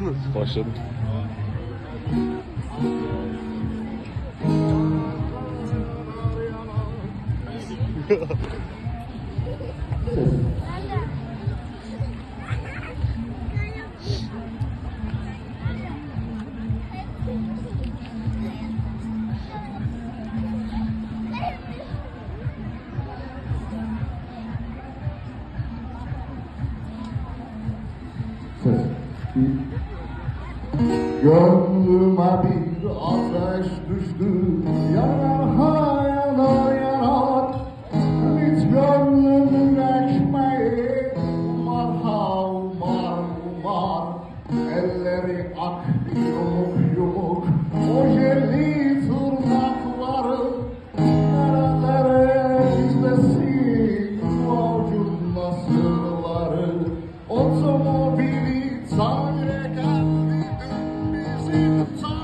Başladınız. Başladım. Gönlüme bir ateş düştü Yanar ha Uhum.